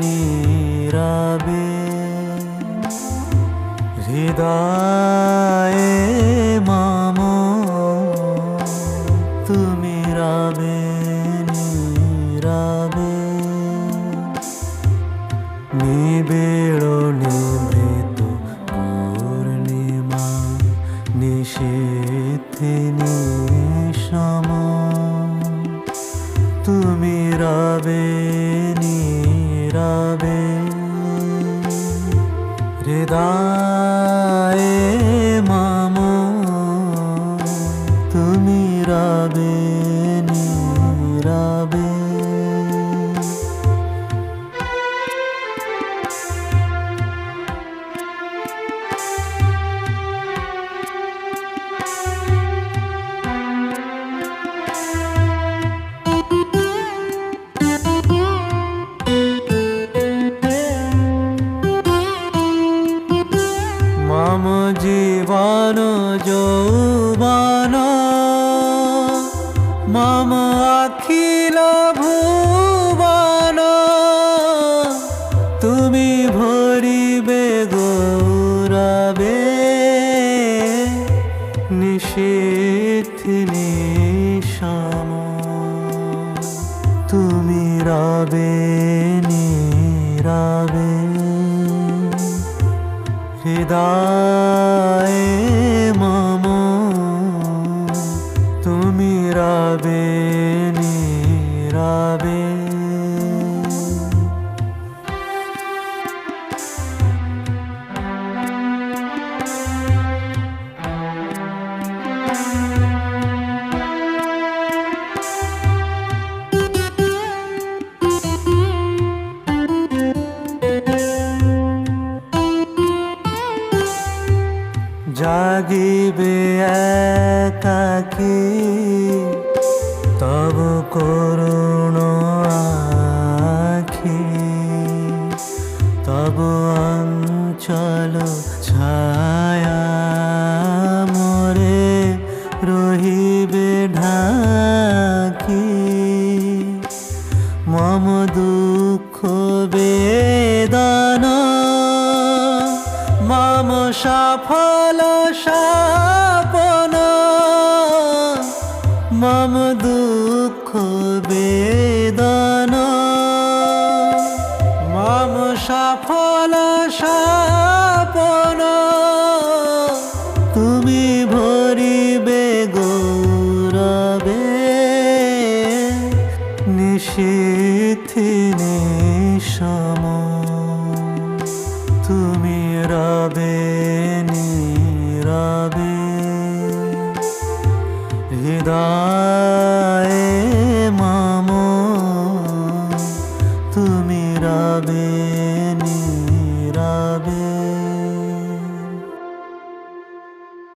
নীরবে। হৃদয়ে মাম তুমি রবে নীরবে। নিবেড় নিভৃত পূর্ণিমা নিষেধে নিশম তুমি রবে হৃদয়ে মম জীবন যৌবন মম অখিল ভুবন তুমি ভরিবে গৌরবে নিষেধ নিশাম তুমি রবে হৃদয়ে মম তুমি রবে নীরবে জাগিবে একাকি। তব করুণ আখি তব অঞ্চল ছায়া সফল সাপন মম দুঃখ বেদনা। মম সফল সাপন তুমি ভরিবে গৌরবে। নিশীথি নিশম তুমি হৃদয় মামো তুমি রবে